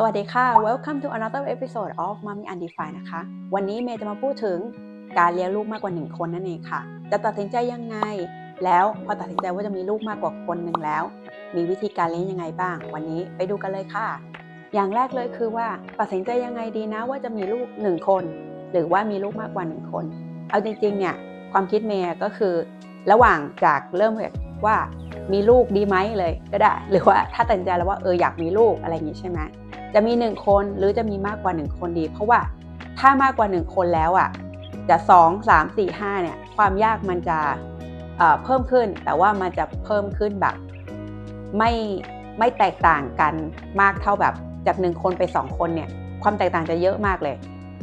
สวัสดีค่ะ Welcome to another episode of Mommy Undefined นะคะ วันนี้เมย์จะมาพูดถึงการเลี้ยงลูกมากกว่าหนึ่งคนนั่นเองค่ะ จะตัดสินใจยังไง แล้วพอตัดสินใจว่าจะมีลูกมากกว่าคนหนึ่งแล้ว มีวิธีการเลี้ยงยังไงบ้าง วันนี้ไปดูกันเลยค่ะ อย่างแรกเลยคือว่าตัดสินใจยังไงดีนะว่าจะมีลูกหนึ่งคน หรือว่ามีลูกมากกว่าหนึ่งคน เอาจริงๆเนี่ยความคิดเมย์ก็คือ ระหว่างจากเริ่มแบบว่ามีลูกดีไหมเลยก็ได้ หรือว่าถ้าตัดสินใจแล้วว่าเอออยากมีลูกอะไรอย่างนี้ใช่ไหม จะมีหนึ่งคนหรือจะมีมากกว่าหนึ่งคนดี เพราะว่าถ้ามากกว่าหนึ่งคนแล้วอะจะสองสามสี่ห้าเนี่ยความยากมันจะเอ่อเพิ่มขึ้น แต่ว่ามันจะเพิ่มขึ้นแบบไม่ไม่แตกต่างกันมากเท่าแบบจากหนึ่งคนไปสองคนเนี่ยความแตกต่างจะเยอะมากเลย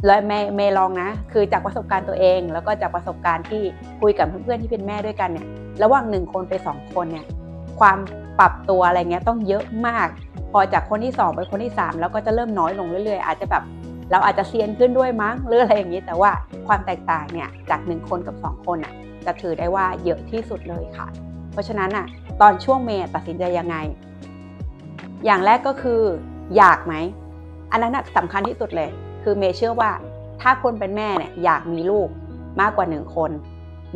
แล้วเมย์เมลองนะ คือจากประสบการณ์ตัวเอง แล้วก็จากประสบการณ์ที่คุยกับเพื่อนๆที่เป็นแม่ด้วยกันเนี่ยระหว่างหนึ่งคนไปสองคนเนี่ยความปรับตัวอะไรเงี้ยต้องเยอะมาก อจากคนที่สองไปคนที่สามแล้วก็จะเริ่มน้อยลงเรื่อยๆ อาจจะแบบเราอาจจะเซียนขึ้นด้วยมั้งหรืออะไรอย่างนี้ แต่ว่าความแตกต่างเนี่ยจากหนึ่งคนกับสองคนอะจะถือได้ว่าเยอะที่สุดเลยค่ะ เพราะฉะนั้นอะตอนช่วงเมย์ตัดสินใจยังไง อย่างแรกก็คืออยากไหม อันนั้นสำคัญที่สุดเลย คือเมย์เชื่อว่าถ้าคนเป็นแม่เนี่ยอยากมีลูกมากกว่าหนึ่งคน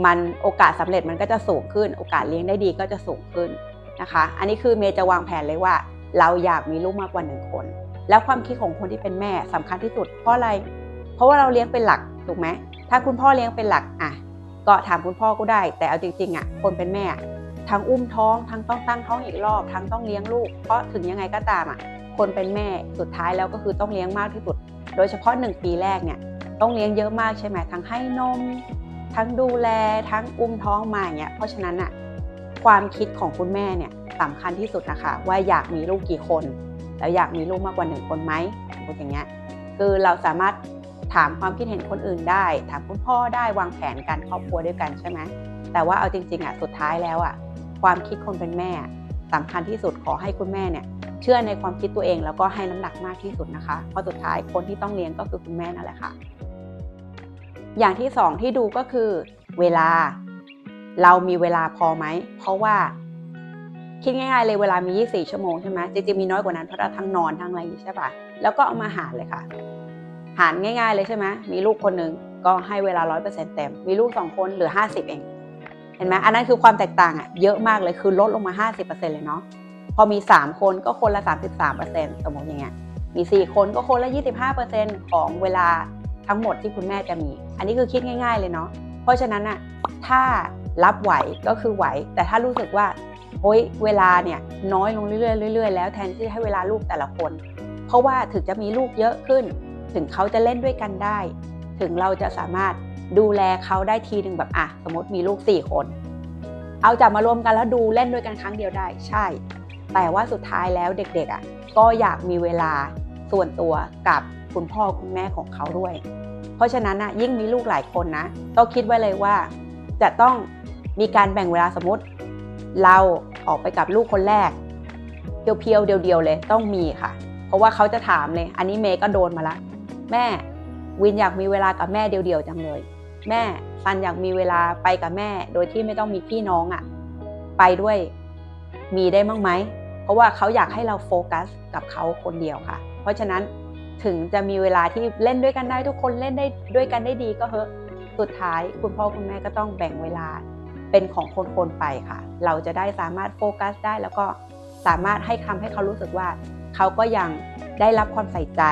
มันโอกาสสำเร็จมันก็จะสูงขึ้น โอกาสเลี้ยงได้ดีก็จะสูงขึ้นนะคะ อันนี้คือเมย์จะวางแผนเลยว่า เราอยากมีลูกมากกว่าหนึ่งคน แล้วความคิดของคนที่เป็นแม่สำคัญที่สุด เพราะอะไร เพราะว่าเราเลี้ยงเป็นหลักถูกไหมถ้าคุณพ่อเลี้ยงเป็นหลักอะก็ถามคุณพ่อก็ได้ แต่เอาจริงๆอะคนเป็นแม่ทั้งอุ้มท้องทั้งต้องตั้งท้องอีกรอบทั้งต้องเลี้ยงลูก เพราะถึงยังไงก็ตามอะคนเป็นแม่สุดท้ายแล้วก็คือต้องเลี้ยงมากที่สุด โดยเฉพาะหนึ่งปีแรกเนี่ยต้องเลี้ยงเยอะมากใช่ไหมทั้งให้นม ทั้งดูแลทั้งอุ้มท้องมาอย่างเงี้ยเพราะฉะนั้นอะความคิดของคุณแม่เนี่ย สำคัญที่สุดนะคะ ว่าอยากมีลูกกี่คน แล้วอยากมีลูกมากกว่าหนึ่งคนไหมพูดอย่างเงี้ยคือเราสามารถถามความคิดเห็นคนอื่นได้ ถามคุณพ่อได้วางแผนการครอบครัวด้วยกันใช่ไหมแต่ว่าเอาจริงๆอะสุดท้ายแล้วอะความคิดคนเป็นแม่สำคัญที่สุดขอให้คุณแม่เนี่ยเชื่อในความคิดตัวเองแล้วก็ให้น้ำหนักมากที่สุดนะคะเพราะสุดท้ายคนที่ต้องเลี้ยงก็คือคุณแม่นั่นแหละค่ะ อย่างที่สองที่ดูก็คือเวลา เรามีเวลาพอไหม เพราะว่า คิดง่ายๆเลยเวลามี 24 ชั่วโมงใช่ไหมจริงๆมีน้อยกว่านั้นเพราะเราทั้งนอนทั้งอะไรใช่ปะแล้วก็เอามาหารเลยค่ะ หารง่ายๆเลยใช่ไหมมีลูกคนหนึ่งก็ให้เวลา 100%เต็ม มีลูกสองคนเหลือ 50 เอง เห็นไหมอันนั้นคือความแตกต่างอะเยอะมากเลยคือลดลงมา 50%เลยเนาะพอมี 3 คนก็คนละ 33%สมมติอย่างเงี้ยมี 4 คนก็คนละ 25%ของเวลาทั้งหมดที่คุณแม่จะมี อันนี้คือคิดง่าย ๆเลยเนาะเพราะฉะนั้นอะถ้ารับไหวก็คือไหว แต่ถ้ารู้สึกว่า โอ๊ยเวลาเนี่ยน้อยลงเรื่อยๆเรื่อยๆแล้วแทนที่จะให้เวลาลูกแต่ละคน เพราะว่าถึงจะมีลูกเยอะขึ้น ถึงเขาจะเล่นด้วยกันได้ ถึงเราจะสามารถดูแลเขาได้ทีหนึ่งแบบอะสมมติมีลูก 4 คน เอาจับมารวมกันแล้วดูเล่นด้วยกันครั้งเดียวได้ใช่ แต่ว่าสุดท้ายแล้วเด็กๆอะก็อยากมีเวลาส่วนตัวกับคุณพ่อคุณแม่ของเขาด้วย เพราะฉะนั้นนะยิ่งมีลูกหลายคนนะต้องคิดไว้เลยว่า จะต้องมีการแบ่งเวลาสมมติ เรา ออกไปกับลูกคนแรก เพียวๆเดียวๆเลยต้องมีค่ะ เพราะว่าเขาจะถามเลย อันนี้เมย์ก็โดนมาละ แม่วินอยากมีเวลากับแม่เดียวๆจังเลย แม่ซันอยากมีเวลาไปกับแม่ โดยที่ไม่ต้องมีพี่น้องอะ่ะ ไปด้วยมีได้มั้งไหม เพราะว่าเขาอยากให้เราโฟกัสกับเขาคนเดียวค่ะ เพราะฉะนั้นถึงจะมีเวลาที่เล่นด้วยกันได้ทุกคนเล่นได้ด้วยกันได้ดีก็เถอะสุดท้ายคุณพ่อคุณแม่ก็ต้องแบ่งเวลา เป็นของคนๆไปค่ะ เราจะได้สามารถโฟกัสได้ แล้วก็สามารถให้คำให้เขารู้สึกว่า เขาก็ยังได้รับความใส่ใจ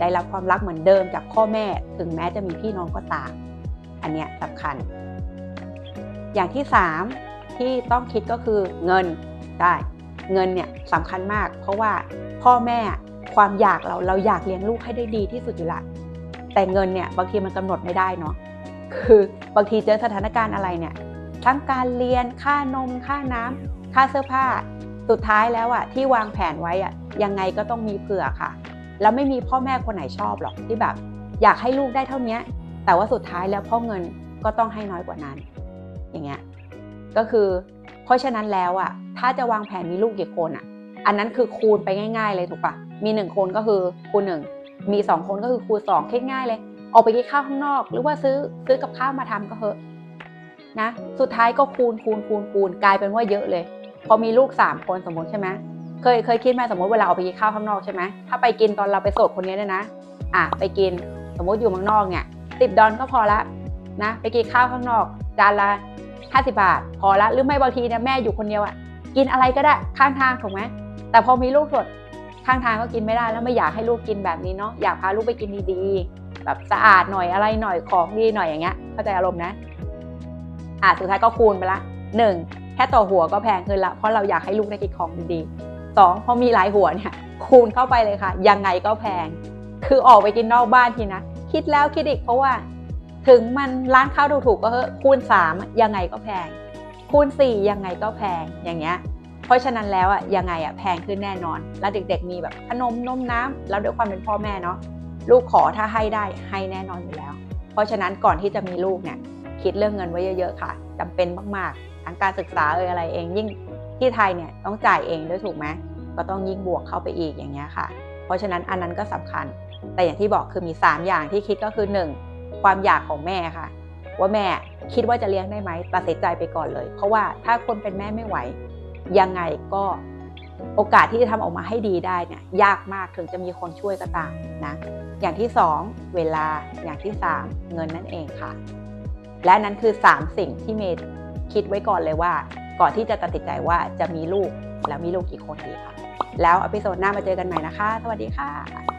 ได้รับความรักเหมือนเดิมจากพ่อแม่ ถึงแม้จะมีพี่น้องก็ตาม อันเนี้ยสำคัญ อย่างที่ 3 ที่ต้องคิดก็คือเงินได้เงินเนี่ยสำคัญมาก เพราะว่าพ่อแม่ความอยากเราเราอยากเลี้ยงลูกให้ได้ดีที่สุดอยู่ละแต่เงินเนี่ยบางทีมันกำหนดไม่ได้เนาะคือบางทีเจอสถานการณ์อะไรเนี่ย ทั้งการเรียนค่านม ค่าน้ำค่าเสื้อผ้า สุดท้ายแล้วอะที่วางแผนไว้อะยังไงก็ต้องมีเผื่อค่ะ แล้วไม่มีพ่อแม่คนไหนชอบหรอกที่แบบ อยากให้ลูกได้เท่านี้แต่ว่าสุดท้ายแล้วพ่อเงินก็ต้องให้น้อยกว่านั้น อย่างเงี้ยก็คือ เพราะฉะนั้นแล้วอะถ้าจะวางแผนมีลูกกี่คนอะอันนั้นคือคูณไปง่าย ๆ เลยถูกปะมีหนึ่งคนก็คือคูณหนึ่งมีสองคนก็คือคูณสองคิดง่ายเลยออกไปกินข้าวข้างนอก หรือว่าซื้อซื้อกับข้าวมาทำก็เถอะ นะ สุดท้ายก็คูณคูณคูณคูณกลายเป็นว่าเยอะเลย พอมีลูกสามคนสมมติใช่ไหมเคยเคยคิดไหมสมมติเวลาออกไปกินข้าวข้างนอกใช่ไหมถ้าไปกินตอนเราไปโสดคนนี้เนี่ยนะ อะไปกินสมมติอยู่เมืองนอกเนี่ยสิบดอลก็พอละนะไปกินข้าวข้างนอก จานละ50บาท พอละหรือไม่บางทีเนี่ยแม่อยู่คนเดียวอะกินอะไรก็ได้ข้างทางถูกไหมแต่พอมีลูกสดข้างทางก็กินไม่ได้แล้วไม่อยากให้ลูกกินแบบนี้เนาะอยากพาลูกไปกินดีๆแบบสะอาดหน่อยอะไรหน่อยของดีหน่อยอย่างเงี้ยเข้าใจอารมณ์นะ อะสุดท้ายก็คูณไปละหนึ่งแค่ต่อหัวก็แพงขึ้นละ เพราะเราอยากให้ลูกได้กินของดีๆสองพอมีหลายหัวเนี่ยคูณเข้าไปเลยค่ะ ยังไงก็แพง คือออกไปกินนอกบ้านทีนะ คิดแล้วคิดอีกเพราะว่า ถึงมันร้านข้าวถูกๆก็เถอะคูณ 3 ยังไงก็แพง คูณ 4 ยังไงก็แพงอย่างเงี้ยเพราะฉะนั้นแล้วอะยังไงอะแพงขึ้นแน่นอน แล้วเด็กๆมีแบบขนมนมน้ำแล้วด้วยความเป็นพ่อแม่เนาะลูกขอถ้าให้ได้ให้แน่นอนอยู่แล้ว เพราะฉะนั้นก่อนที่จะมีลูกเนี่ย คิดเรื่องเงินไว้เยอะๆค่ะจำเป็นมากๆทั้งการศึกษาเอ่ยอะไรเองยิ่งที่ไทยเนี่ยต้องจ่ายเองด้วยถูกไหมก็ต้องยิ่งบวกเข้าไปอีกอย่างเงี้ยค่ะ เพราะฉะนั้นอันนั้นก็สำคัญ แต่อย่างที่บอกคือมี 3 อย่างที่คิดก็คือ 1. ความอยากของแม่ค่ะ ว่าแม่คิดว่าจะเลี้ยงได้ไหมตัดสินใจไปก่อนเลย เพราะว่าถ้าคนเป็นแม่ไม่ไหว ยังไงก็โอกาสที่จะทำออกมาให้ดีได้เนี่ยยากมากถึงจะมีคนช่วยก็ตามนะอย่างที่ 2 เวลาอย่างที่ 3 เงินนั่นเองค่ะ และนั้นคือ 3 สิ่งที่เมย์คิดไว้ก่อนเลยว่า ก่อนที่จะตัดสินใจว่าจะมีลูกแล้วมีลูกกี่คนดีค่ะ แล้วอพิโซดหน้ามาเจอกันใหม่นะคะ สวัสดีค่ะ